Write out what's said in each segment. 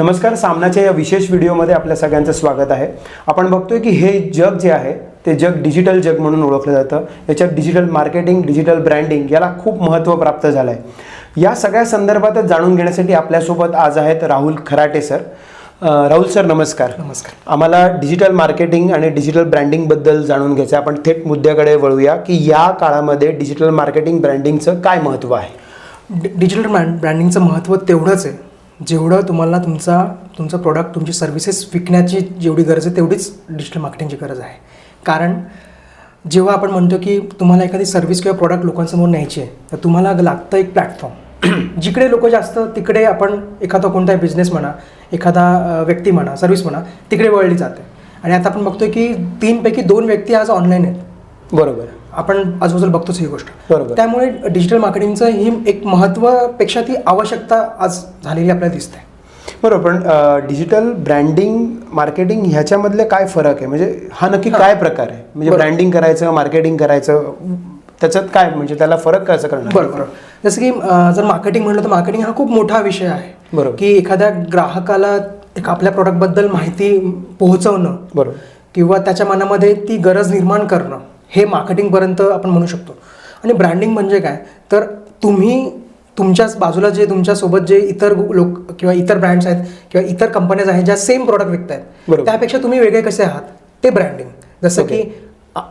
नमस्कार सामनाच्या या विशेष व्हिडिओमध्ये आपल्या सगळ्यांचं स्वागत आहे. आपण बघतोय की हे जग जे आहे ते जग डिजिटल जग म्हणून ओळखलं जातं. याच्यात डिजिटल मार्केटिंग डिजिटल ब्रँडिंग याला खूप महत्त्व प्राप्त झालं आहे या सगळ्या संदर्भातच जाणून घेण्यासाठी आपल्यासोबत आज आहेत राहुल खराटे सर. राहुल सर नमस्कार. नमस्कार. आम्हाला डिजिटल मार्केटिंग आणि डिजिटल ब्रँडिंगबद्दल जाणून घ्यायचं आहे. आपण थेट मुद्द्याकडे वळूया की या काळामध्ये डिजिटल मार्केटिंग ब्रँडिंगचं काय महत्त्व आहे? डिजिटल ब्रँड ब्रँडिंगचं महत्त्व तेवढंच आहे. जेवढं तुम्हाला तुमचा तुमचं प्रोडक्ट तुमची सर्व्हिसेस विकण्याची जेवढी गरज आहे तेवढीच डिजिटल मार्केटिंगची गरज आहे. कारण जेव्हा आपण म्हणतो की तुम्हाला एखादी सर्व्हिस किंवा प्रोडक्ट लोकांसमोर न्यायची आहे तर तुम्हाला लागतं एक प्लॅटफॉर्म जिकडे लोक जास्त तिकडे आपण एखादा कोणताही बिझनेस म्हणा एखादा व्यक्ती म्हणा सर्व्हिस म्हणा तिकडे वळली जाते. आणि आता आपण बघतोय की तीनपैकी दोन व्यक्ती आज ऑनलाईन आहेत. बरोबर. आपण आजूबाजूला बघतोच ही गोष्ट. बरोबर. त्यामुळे डिजिटल मार्केटिंगचं ही एक महत्त्वापेक्षा ती आवश्यकता आज झालेली आपल्याला दिसते. बरोबर पण डिजिटल ब्रँडिंग मार्केटिंग ह्याच्यामधले काय फरक आहे? म्हणजे हा नक्की काय प्रकार आहे? म्हणजे बरोबर. ब्रँडिंग करायचं मार्केटिंग करायचं त्याच्यात काय म्हणजे त्याला फरक कसं करणार? बरोबर जसं की अं, जर मार्केटिंग म्हणलं तर मार्केटिंग हा खूप मोठा विषय आहे. बरोबर. की एखाद्या ग्राहकाला एक आपल्या प्रोडक्टबद्दल माहिती पोहोचवणं बरोबर. किंवा त्याच्या मनामध्ये ती गरज निर्माण करणं. हे मार्केटिंगपर्यंत आपण म्हणू शकतो. आणि ब्रँडिंग म्हणजे काय? तर तुम्ही तुमच्याच बाजूला जे तुमच्यासोबत जे इतर लोक किंवा इतर ब्रँड्स आहेत किंवा इतर कंपन्याज आहेत ज्या सेम प्रॉडक्ट विकत आहेत. त्यापेक्षा तुम्ही वेगळे कसे आहात? ते ब्रँडिंग. जसं की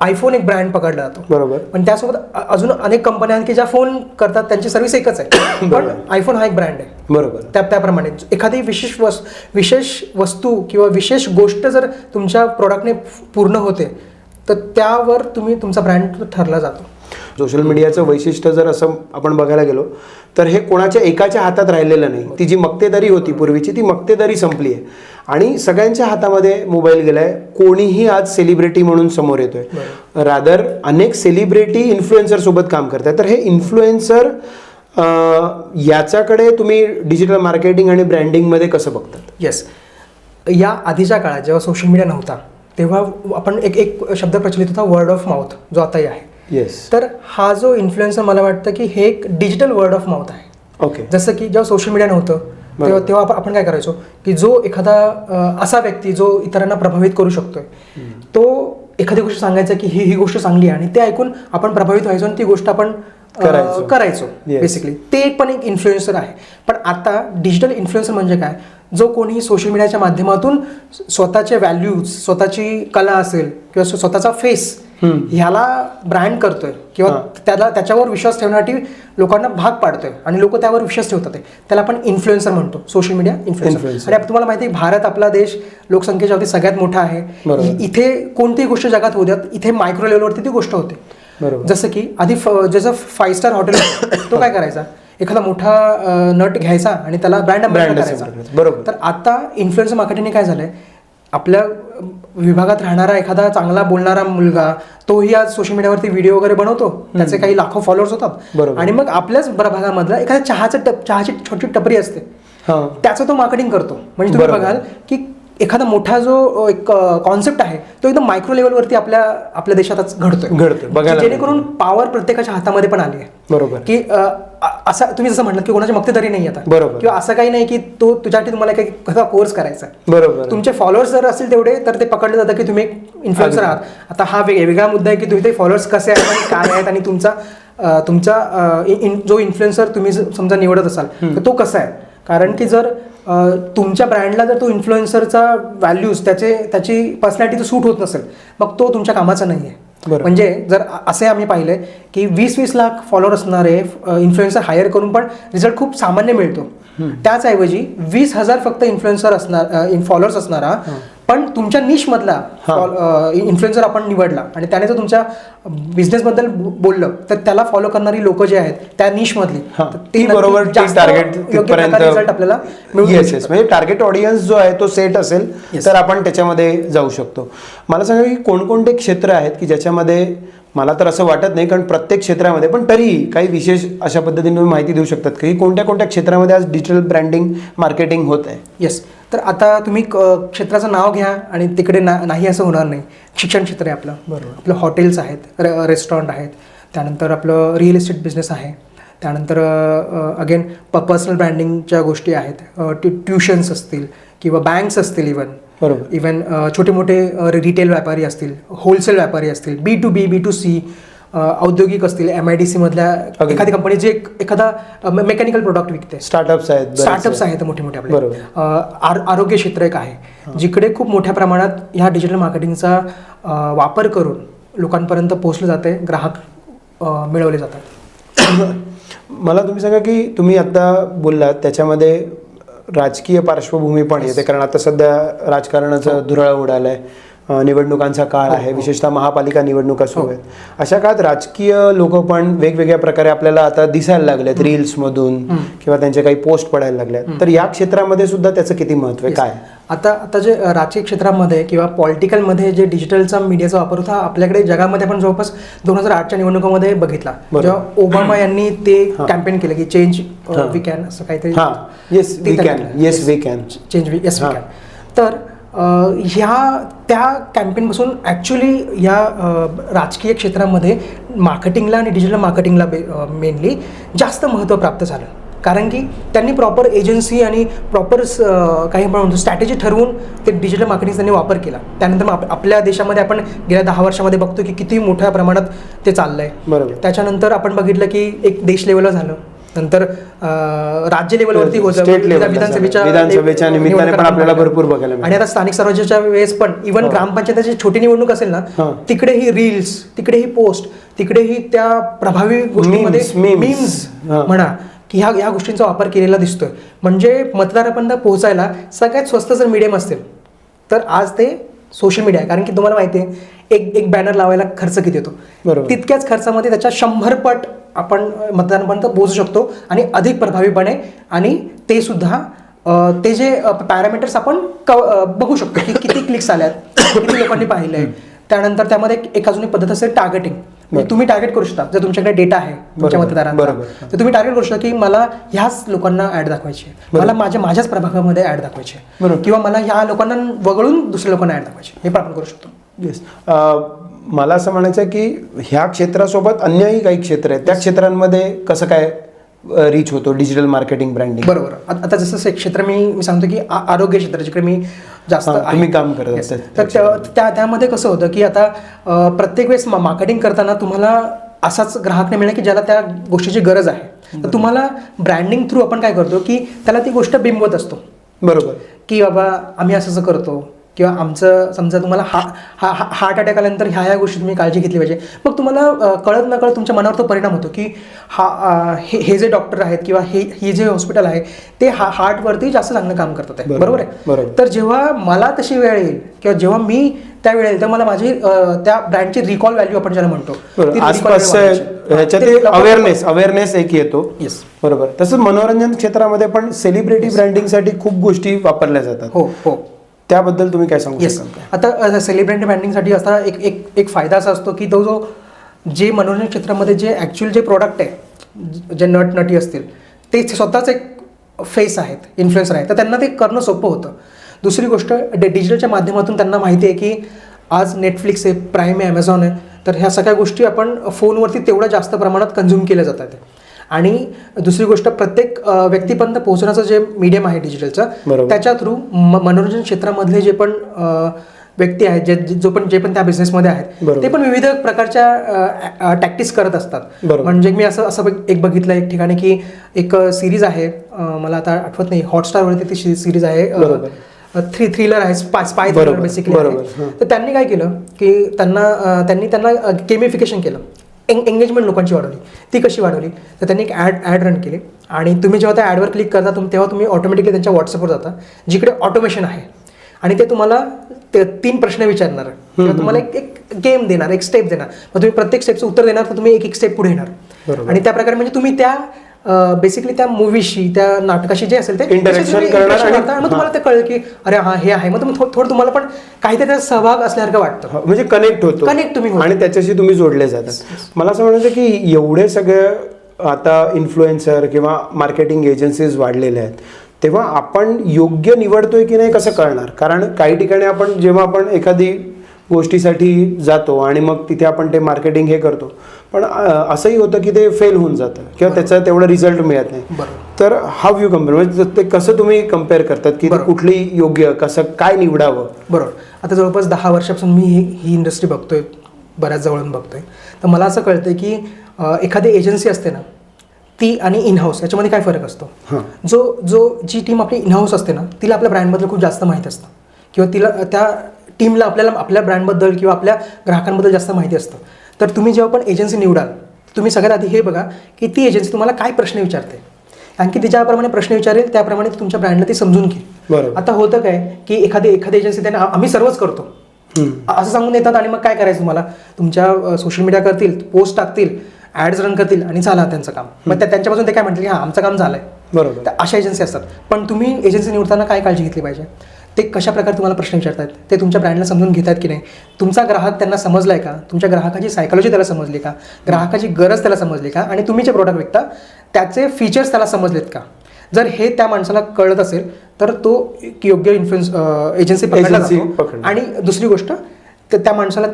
आयफोन एक ब्रँड पकडला जातो. बरोबर. पण त्यासोबत अजून अनेक कंपन्या आहेत की ज्या फोन करतात त्यांची सर्व्हिस एकच आहे. पण आयफोन हा एक ब्रँड आहे. बरोबर. त्या त्याप्रमाणे. एखादी विशेष वस विशेष वस्तू किंवा विशेष गोष्ट जर तुमच्या प्रॉडक्टने पूर्ण होते तर त्यावर तुम्ही तुमचा ब्रँड ठरला जातो. सोशल मीडियाचं वैशिष्ट्य जर असं आपण बघायला गेलो तर हे कोणाच्या एकाच्या हातात राहिलेलं नाही. ती जी मक्तेदारी होती पूर्वीची ती मक्तेदारी संपली आहे. आणि सगळ्यांच्या हातामध्ये मोबाईल गेलाय. कोणीही आज सेलिब्रिटी म्हणून समोर येतोय. रादर अनेक सेलिब्रिटी इन्फ्लुएन्सर सोबत काम करतात तर हे इन्फ्लुएन्सर याच्याकडे तुम्ही डिजिटल मार्केटिंग आणि ब्रँडिंगमध्ये कसं बघतात? येस या आधीच्या काळात जेव्हा सोशल मीडिया नव्हता तेव्हा आपण एक एक शब्द प्रचलित होता वर्ड ऑफ माउथ जो आताही आहे. येस तर हा जो इन्फ्लुएन्सर मला वाटतं की हे एक डिजिटल वर्ड ऑफ माउथ आहे. ओके जसं की जेव्हा सोशल मीडिया नव्हतं तेव्हा तेव्हा आपण- काय करायचो की जो एखादा असा व्यक्ती जो इतरांना प्रभावित करू शकतोय तो एखादी गोष्ट सांगायचा की ही ही गोष्ट चांगली आहे आणि ते ऐकून आपण प्रभावित व्हायचो आणि ती गोष्ट आपण करायचो. बेसिकली ते एक पण एक इन्फ्लुएन्सर आहे. पण आता डिजिटल इन्फ्लुएन्सर म्हणजे काय? जो कोणी सोशल मीडियाच्या माध्यमातून स्वतःचे व्हॅल्यूज स्वतःची कला असेल किंवा स्व- स्वतःचा फेस ह्याला ब्रँड करतोय किंवा त्याला त्याच्यावर विश्वास ठेवण्यासाठी लोकांना भाग पाडतोय आणि लोक त्यावर विश्वास ठेवतात. त्याला आपण इन्फ्लुएन्सर म्हणतो सोशल मीडिया इन्फ्लुएन्सर. आणि तुम्हाला माहिती आहे भारत आपला देश लोकसंख्येच्या बाबतीत सगळ्यात मोठा आहे. इथे कोणतीही गोष्ट जगात होऊ द्यात इथे मायक्रो लेवलवरती ती गोष्ट होते. जसं की आधी जसं फाईव्ह स्टार हॉटेल तो काय करायचा? एखादा मोठा नट घ्यायचा आणि त्याला ब्रँड करायचा. बरोबर. तर आता इन्फ्लुएन्सर मार्केटिंगने काय झालंय? आपल्या विभागात राहणारा एखादा चांगला बोलणारा मुलगा तोही आज सोशल मीडियावरती व्हिडिओ वगैरे बनवतो. त्याचे काही लाखो फॉलोअर्स होतात. बरोबर. आणि मग आपल्याच प्रभागामधला एखाद्या चहाचं टप चहाची छोटी टपरी असते. हां. त्याचं तो मार्केटिंग करतो. म्हणजे तुम्ही. बघाल की एखादा मोठा जो एक कॉन्सेप्ट आहे तो एकदम मायक्रो लेवलवरती आपल्या आपल्या देशातच घडतोय. घडतोय, बघायला जेणेकरून पॉवर प्रत्येकाच्या हातामध्ये पण आली आहे. बरोबर. की असं तुम्ही जसं म्हटलं की कोणाची मक्तेदारी नाही आता बरोबर. किंवा असं काही नाही की तो तुझ्यासाठी तुम्हाला काही कसा कोर्स करायचा. बरोबर तुमचे फॉलोअर्स जर असतील तेवढे तर ते पकडलं जातं की तुम्ही एक इन्फ्लुएन्सर आहात आता हा वेग- वेगळा मुद्दा आहे की तुम्ही ते फॉलोअर्स कसे आहेत आणि काय आहेत आणि तुमचा तुमचा जो इन्फ्लुएन्सर तुम्ही समजा निवडत असाल तर तो कसा आहे कारण की जर तुमच्या ब्रँडला जर तो इन्फ्लुएन्सरचा व्हॅल्यूज त्याचे त्याची पर्सनॅलिटी सूट होत नसेल मग तो तुमच्या कामाचा नाही आहे. म्हणजे जर असे आम्ही पाहिले की वीस वीस लाख फॉलोअर असणारे इन्फ्लुएन्सर हायर करून पण रिझल्ट खूप सामान्य मिळतो. त्याचऐवजी वीस हजार फक्त इन्फ्लुएन्सर असणार फॉलोअर्स असणारा पण तुमच्या निश मधला इन्फ्लुएन्सर आपण निवडला आणि त्याने जर तुमच्या बिझनेस बद्दल बो- बोललं तर त्याला फॉलो करणारी लोक जे आहेत त्या निश मधली तर ती बरोबर रिझल्ट आपल्याला म्हणजे टार्गेट ऑडियन्स जो आहे तो सेट असेल. तर आपण त्याच्यामध्ये जाऊ शकतो. मला सांगा की कोणकोणते क्षेत्र आहेत की ज्याच्यामध्ये मला तर असं वाटत नाही कारण प्रत्येक क्षेत्रामध्ये पण तरीही काही विशेष अशा पद्धतीने तुम्ही माहिती देऊ शकतात की कोणत्या कोणत्या क्षेत्रामध्ये आज डिजिटल ब्रँडिंग मार्केटिंग होत आहे? येस तर आता तुम्ही क्षेत्राचं नाव घ्या आणि तिकडे ना नाही असं होणार नाही. शिक्षण क्षेत्र आहे आपलं. बरोबर. आपलं हॉटेल्स आहेत रे रेस्टॉरंट आहेत. त्यानंतर आपलं रिअल इस्टेट बिझनेस आहे. त्यानंतर अगेन प पर्सनल ब्रँडिंगच्या गोष्टी आहेत. ट्यु ट्युशन्स असतील किंवा बँक्स असतील इवन बरोबर. इवन छोटे मोठे रिटेल व्यापारी असतील होलसेल व्यापारी असतील B to B B to C औद्योगिक असतील एम आय डी सीमधल्या. एखादी कंपनी जे एक- एखादा मेकॅनिकल प्रोडक्ट विकते. स्टार्टअप्स आहेत. स्टार्टअप्स आहेत मोठे मोठे आपले आरोग्य क्षेत्र एक आहे. जिकडे खूप मोठ्या प्रमाणात ह्या डिजिटल मार्केटिंगचा वापर करून लोकांपर्यंत पोहोचलं जाते ग्राहक मिळवले जातात. मला तुम्ही सांगा की तुम्ही आता बोललात त्याच्यामध्ये राजकीय पार्श्वभूमी पण येते कारण आता सध्या राजकारणाचं धुराळ उडालंय. अं, निवडणुकांचा काळ आहे. विशेषतः महापालिका निवडणुका सुरू आहेत. अशा काळात राजकीय लोक पण वेगवेगळ्या प्रकारे आपल्याला आता दिसायला लागलेत. रील्समधून किंवा त्यांचे काही पोस्ट पडायला लागल्यात. तर या क्षेत्रामध्ये सुद्धा त्याचं किती महत्त्व आहे? काय? आता आता जे राजकीय क्षेत्रामध्ये किंवा पॉलिटिकलमध्ये जे डिजिटलचा मीडियाचा वापर होता आपल्याकडे जगामध्ये आपण जवळपास दोन हजार आठच्या निवडणुकामध्ये बघितला. जेव्हा ओबामा यांनी ते हा. कॅम्पेन केलं की चेंज हा. वी कॅन असं काहीतरी हा. Yes we can. Yes we can change we yes we हा. कॅन तर ह्या त्या कॅम्पेनपासून ॲक्च्युली या राजकीय क्षेत्रामध्ये मार्केटिंगला आणि डिजिटल मार्केटिंगला मेनली जास्त महत्त्व प्राप्त झालं. कारण की त्यांनी प्रॉपर एजन्सी आणि प्रॉपर काही आपण म्हणतो स्ट्रॅटेजी ठरवून ते डिजिटल मार्केटिंग त्यांनी वापर केला. त्यानंतर मग आप- आपल्या देशामध्ये आपण गेल्या दहा वर्षामध्ये बघतो की किती मोठ्या प्रमाणात ते चाललं आहे बरोबर. त्याच्यानंतर आपण बघितलं की एक देश लेवलला झालं. नंतर राज्य लेवलवरती. विधानसभेच्या विधानसभेच्या निमित्ताने पण आपल्याला. भरपूर बघायला. आणि आता स्थानिक स्वराज्याच्या वेळेस पण इव्हन हो. ग्रामपंचायतीची छोटी निवडणूक असेल ना हा. तिकडेही रील्स तिकडेही पोस्ट तिकडेही त्या प्रभावी गोष्टीमध्ये. मीम्स हा. म्हणा की ह्या ह्या गोष्टींचा वापर केलेला दिसतोय म्हणजे मतदारापर्यंत पोहोचायला सगळ्यात स्वस्त जर मीडियम असेल तर आज ते सोशल मीडिया आहे. कारण की तुम्हाला माहिती आहे एक एक बॅनर लावायला खर्च किती येतो बरोबर. तितक्याच खर्चामध्ये त्याच्या शंभर पट आपण मतदारांपर्यंत पोहोचू शकतो आणि अधिक प्रभावीपणे आणि ते सुद्धा ते जे पॅरामीटर्स आपण क बघू शकतो की किती क्लिक्स आल्यात किती लोकांनी पाहिलंय. त्यानंतर त्यामध्ये एक- एक अजून एक पद्धत असेल टार्गेटिंग म्हणजे तुम्ही टार्गेट करू शकता जर तुमच्याकडे डेटा आहे तुमच्या मतदारांचा बरोबर. तर तुम्ही टार्गेट करू शकता की मला ह्याच लोकांना ऍड दाखवायची. मला माझ्या माझ्याच प्रभागामध्ये ऍड दाखवायची आहे. बरोबर. किंवा मला ह्या लोकांना वगळून दुसऱ्या लोकांना ऍड दाखवायची. हे पण आपण करू शकतो येस मला असं म्हणायचं आहे की ह्या क्षेत्रासोबत अन्यही काही क्षेत्र आहेत त्या क्षेत्रांमध्ये कसं काय रीच होतो डिजिटल मार्केटिंग ब्रँडिंग बरोबर. आत- जसं क्षेत्र मी मी सांगतो की आरोग्य क्षेत्र जिकडे मी जास्त हा, आहे. तुम्ही काम करत. असतात. तर त्या- त्या त्यामध्ये कसं होतं की आता प्रत्येक वेळेस मार्केटिंग करताना तुम्हाला असाच ग्राहक नाही मिळणार की ज्याला त्या गोष्टीची गरज आहे. तर तुम्हाला ब्रँडिंग थ्रू आपण काय करतो की त्याला ती गोष्ट बिंबवत असतो. बरोबर. की बाबा आम्ही असं असं करतो. किंवा आमचं समजा तुम्हाला हा हा हार्ट अटॅक आल्यानंतर ह्या ह्या गोष्टी तुम्ही काळजी घेतली पाहिजे. मग तुम्हाला कळत न कळत तुमच्या मनावर तो परिणाम होतो की हा हे हे जे डॉक्टर आहेत किंवा हे ही जे हॉस्पिटल आहे ते हा हार्टवरती जास्त चांगलं काम करतात आहे. बरोबर, आहे? बरोबर. तर जेव्हा मला तशी वेळ येईल किंवा जेव्हा मी त्या वेळ येईल तर मला माझी त्या ब्रँडची रिकॉल व्हॅल्यू आपण ज्याला म्हणतो अवेअरनेस अवेअरनेस एक येतो. Yes. बरोबर. तसंच मनोरंजन क्षेत्रामध्ये पण सेलिब्रिटी ब्रँडिंगसाठी खूप गोष्टी वापरल्या जातात. हो हो. त्याबद्दल तुम्ही काय सांगू येस आता सेलिब्रिटी ब्रँडिंगसाठी असा एक एक एक फायदा असा असतो की तो जो जे मनोरंजन क्षेत्रामध्ये जे ॲक्च्युअल जे प्रॉडक्ट आहे ज- जे नट नटी असतील ते स्वतःच एक फेस आहेत इन्फ्लुएन्सर आहेत. तर त्यांना ते करणं सोपं होतं. दुसरी गोष्ट डि डिजिटलच्या माध्यमातून त्यांना माहिती आहे की आज नेटफ्लिक्स आहे प्राईम आहे ॲमेझॉन आहे तर ह्या सगळ्या गोष्टी आपण फोनवरती तेवढ्या जास्त प्रमाणात कन्झ्युम केल्या जातात. आणि दुसरी गोष्ट प्रत्येक व्यक्तीपर्यंत पोहोचण्याचं जे मीडियम आहे डिजिटलचं. त्याच्या थ्रू मनोरंजन क्षेत्रामधले जे पण व्यक्ती आहेत जे जे- पण जे पण त्या बिझनेसमध्ये आहेत. ते पण विविध प्रकारच्या टॅक्टिक्स करत असतात. म्हणजे मी असं असं एक बघितलं एक ठिकाणी की एक सिरीज आहे मला आता आठवत नाही हॉटस्टारवरती ती सिरीज आहे. थ्री थ्रिलर आहे स्पाय स्पाय थ्रिलर बेसिकली. तर त्यांनी काय केलं की त्यांना त्यांनी त्यांना गेमिफिकेशन केलं एंग एंगेजमेंट लोकांची वाढवली. ती कशी वाढवली? तर त्यांनी एक ॲड ॲड रन केली. आणि तुम्ही जेव्हा त्या ॲडवर क्लिक करता तुम तेव्हा तुम्ही ऑटोमॅटिकली त्यांच्या व्हॉट्सअपवर जाता जिकडे ऑटोमेशन आहे. आणि ते तुम्हाला ते तीन प्रश्न विचारणार. किंवा तुम्हाला एक एक गेम देणार एक स्टेप देणार. मग तुम्ही प्रत्येक स्टेपचं उत्तर देणार तर तुम्ही एक एक स्टेप पुढे येणार. आणि त्या प्रकारे म्हणजे तुम्ही त्या बेसिकली त्या मूवीशी त्या नाटकाशी जे असेल ते करणार आणि- करता. मग तुम्हाला ते कळलं की अरे हा हे आहे. मग थोडं तुम्हाला पण काहीतरी त्याचा सहभाग असल्यासारखं वाटतं. म्हणजे कनेक्ट होतो. Connect तुम्ही. आणि त्याच्याशी तुम्ही जोडले जातात मला असं म्हणायचं की एवढे सगळे आता इन्फ्लुएन्सर किंवा मार्केटिंग एजन्सीज वाढलेले आहेत तेव्हा आपण योग्य निवडतोय की नाही कसं कळणार? कारण काही ठिकाणी आपण जेव्हा आपण एखादी गोष्टीसाठी जातो आणि मग तिथे आपण ते मार्केटिंग हे करतो. पण असंही होतं की ते फेल होऊन जातं किंवा त्याचा तेवढा रिझल्ट मिळत नाही. तर हाव यू कंपेअर म्हणजे ते कसं तुम्ही कंपेअर करतात की. कुठली योग्य कसं काय निवडावं? बरोबर. आता जवळपास दहा वर्षापासून मी ही इंडस्ट्री बघतोय बऱ्याच जवळून बघतोय. तर मला असं कळतंय की एखादी एजन्सी असते ना ती आणि इनहाऊस याच्यामध्ये काय फरक असतो? हां. जो जो जी टीम आपली इनहाऊस असते ना तिला आपल्या ब्रँडबद्दल खूप जास्त माहीत असतं. किंवा तिला त्या टीमला आपल्याला आपल्या ब्रँडबद्दल किंवा आपल्या ग्राहकांबद्दल जास्त माहिती असतं. तर तुम्ही जेव्हा पण एजन्सी निवडाल तुम्ही सगळ्यात आधी हे बघा की ती एजन्सी तुम्हाला काय प्रश्न विचारते. कारण की ती ज्याप्रमाणे प्रश्न विचारेल त्याप्रमाणे तुमच्या ब्रँडला ती समजून घेईल. बरोबर. आता होतं काय की एखादी एखादी एजन्सी त्याने आम्ही सर्वच करतो. असं सांगून देतात आणि मग काय करायचं तुम्हाला? तुमच्या सोशल मीडिया करतील पोस्ट टाकतील ॲड्स रन करतील आणि झाला त्यांचं काम. मग त्या त्यांच्यापासून ते काय म्हणतील की हां आमचं काम झालंय. बरोबर. अशा एजन्सी असतात. पण तुम्ही एजन्सी निवडताना काय काळजी घेतली पाहिजे? ते कशा प्रकारे तुम्हाला प्रश्न विचारतात ते तुमच्या ब्रँडला समजून घेतात की नाही? तुमचा ग्राहक त्यांना समजलाय का? तुमच्या ग्राहकाची सायकोलॉजी त्याला समजली का? ग्राहकाची गरज त्याला समजली का? आणि तुम्ही जे प्रोडक्ट विकता त्याचे फीचर्स त्याला समजलेत का? जर हे त्या माणसाला कळत असेल तर तो एक योग्य इन्फ्लुएन्स एजन्सी पकडला जातो. आणि दुसरी गोष्ट तर त्या माणसाला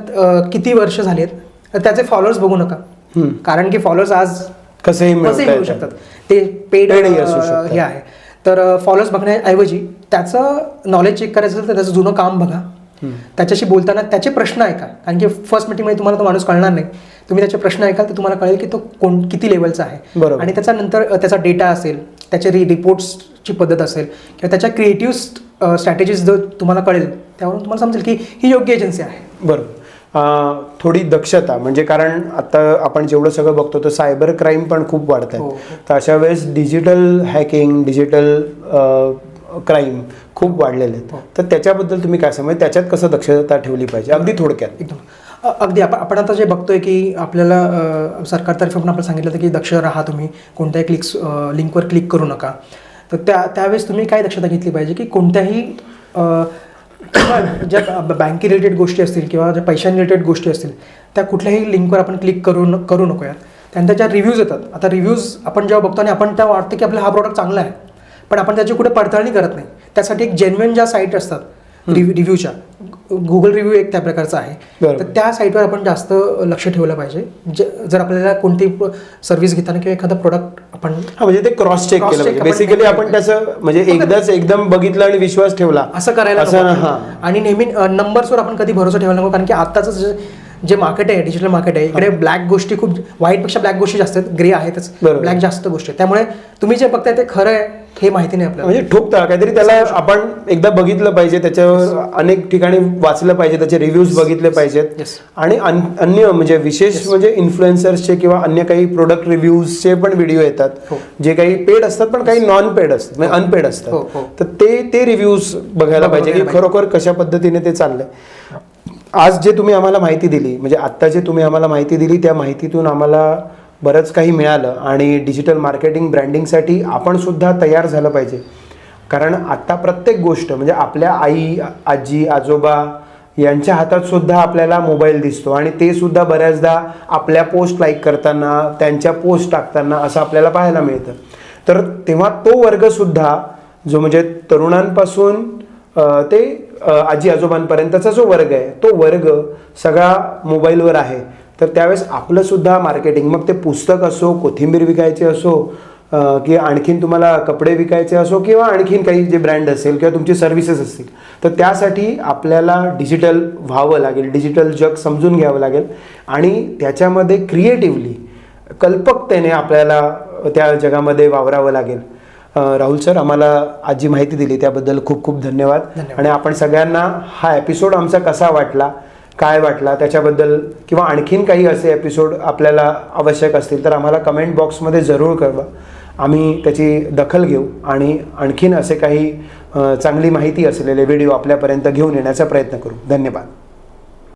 किती वर्ष झालेत तर त्याचे फॉलोअर्स बघू नका. कारण की फॉलोअर्स आज कसंही कसे मिळू येतं. शकतात. ते पेड. हे आहे. तर फॉलोअर्स बघण्याऐवजी त्याचं नॉलेज चेक करायचं असेल तर त्याचं जुनं काम बघा. त्याच्याशी बोलताना त्याचे प्रश्न ऐका. कारण की फर्स्ट मिटिंगमध्ये तुम्हाला तो माणूस कळणार नाही. तुम्ही त्याचे प्रश्न ऐकाल तर तुम्हाला कळेल की तो कोण किती लेवलचा आहे. बरोबर. आणि त्याचा नंतर अ, त्याचा डेटा असेल त्याचे रि रिपोर्ट्सची पद्धत असेल किंवा त्याच्या क्रिएटिव्ह स्ट्रॅटेजीज जर तुम्हाला कळेल त्यावरून तुम्हाला समजेल की ही योग्य एजन्सी आहे. बरोबर. थोडी दक्षता म्हणजे कारण आता आपण जेवढं सगळं बघतो तर सायबर क्राईम पण खूप वाढत हो. आहे तर अशा वेळेस डिजिटल हॅकिंग डिजिटल क्राईम खूप वाढलेले हो. आहेत तर त्याच्याबद्दल तुम्ही काय सांगा त्याच्यात कसं दक्षता ठेवली पाहिजे? अगदी थोडक्यात. एकदम. अगदी. आपण आपण आता जे बघतोय की आपल्याला सरकारतर्फे पण आपल्याला सांगितलं होतं की दक्ष राहा तुम्ही. कोणत्याही क्लिक्स लिंकवर क्लिक करू नका. तर त्या त्यावेळेस तुम्ही काय दक्षता घेतली पाहिजे की कोणत्याही किंवा ज्या बँके रिलेटेड गोष्टी असतील किंवा ज्या पैशां रिलेटेड गोष्टी असतील त्या कुठल्याही लिंकवर आपण क्लिक करू न करू नकोयात. त्यानंतर ज्या रिव्ह्यूज येतात आता रिव्ह्यूज आपण जेव्हा बघतो आणि आपण त्या वाटतं की आपला हा प्रॉडक्ट चांगला आहे. पण आपण त्याची कुठे पडताळणी करत नाही. त्यासाठी एक जेन्युन ज्या साईट असतात रिव्ह्यूच्या गुगल रिव्ह्यू एक त्या प्रकारचा आहे. तर त्या साईटवर आपण जास्त लक्ष ठेवलं पाहिजे. जर आपल्याला कोणती सर्व्हिस घेताना किंवा एखादा प्रोडक्ट आपण म्हणजे ते क्रॉस चेक केलं पाहिजे. बेसिकली केलं आपण त्याचं म्हणजे एकदाच एकदम बघितलं आणि विश्वास ठेवला. असं करायला आणि नेहमी नंबर्सवर आपण कधी भरोसा ठेवायला नको कारण की आताचं जे मार्केट आहे डिजिटल मार्केट आहे इकडे ब्लॅक गोष्टी खूप व्हाईटपेक्षा ब्लॅक गोष्टी जास्त आहेत ग्रे आहेतच. बरोबर. ब्लॅक जास्त गोष्टी आहेत. त्यामुळे तुम्ही जे बघताय ते खरं आहे हे माहिती नाही आपल्याला. म्हणजे ठोकता काहीतरी त्याला आपण एकदा बघितलं पाहिजे त्याच्यावर अनेक ठिकाणी वाचलं पाहिजे त्याचे रिव्ह्यूज बघितले पाहिजेत. आणि अन- अन्य म्हणजे विशेष म्हणजे इन्फ्लुएन्सर्सचे किंवा अन्य काही प्रोडक्ट रिव्ह्यूजचे पण व्हिडिओ येतात. हो. जे काही पेड असतात पण काही नॉन पेड असतात म्हणजे अनपेड हो, असतात. हो. तर ते ते रिव्ह्यूज बघायला बघ- पाहिजे की खरोखर कशा पद्धतीने ते चाललंय. आज जे तुम्ही आम्हाला माहिती दिली म्हणजे आत्ता जे तुम्ही आम्हाला माहिती दिली त्या माहितीतून आम्हाला बरंच काही मिळालं आणि डिजिटल मार्केटिंग ब्रँडिंगसाठी आपणसुद्धा तयार झालं पाहिजे. कारण आत्ता प्रत्येक गोष्ट म्हणजे आपल्या आई आजी आजोबा यांच्या हातातसुद्धा आपल्याला मोबाईल दिसतो आणि ते सुद्धा बऱ्याचदा आपल्या पोस्ट लाईक करताना त्यांच्या पोस्ट टाकताना असं आपल्याला पाहायला मिळतं. तर तेव्हा तो वर्गसुद्धा जो म्हणजे तरुणांपासून ते आजी आजोबांपर्यंतचा जो वर्ग आहे तो वर्ग सगळा मोबाईलवर आहे. तर त्यावेळेस आपलंसुद्धा मार्केटिंग मग ते पुस्तक असो कोथिंबीर विकायचे असो की आणखीन तुम्हाला कपडे विकायचे असो किंवा आणखीन काही जे ब्रँड असेल किंवा तुमचे सर्व्हिसेस असतील तर त्यासाठी आपल्याला डिजिटल व्हावं लागेल डिजिटल जग समजून घ्यावं लागेल आणि त्याच्यामध्ये क्रिएटिव्हली कल्पकतेने आपल्याला त्या जगामध्ये वावरावं लागेल. राहुल सर आम्हाला आज जी माहिती दिली त्याबद्दल खूप खूप धन्यवाद. आणि आपण सगळ्यांना हा एपिसोड आमचा कसा वाटला काय वाटला त्याच्याबद्दल किंवा आणखीन काही असे एपिसोड आपल्याला आवश्यक असतील तर आम्हाला कमेंट बॉक्समध्ये जरूर कळवा. आम्ही त्याची दखल घेऊ आणि आणखीन असे काही चांगली माहिती असलेले व्हिडिओ आपल्यापर्यंत घेऊन येण्याचा प्रयत्न करू. धन्यवाद.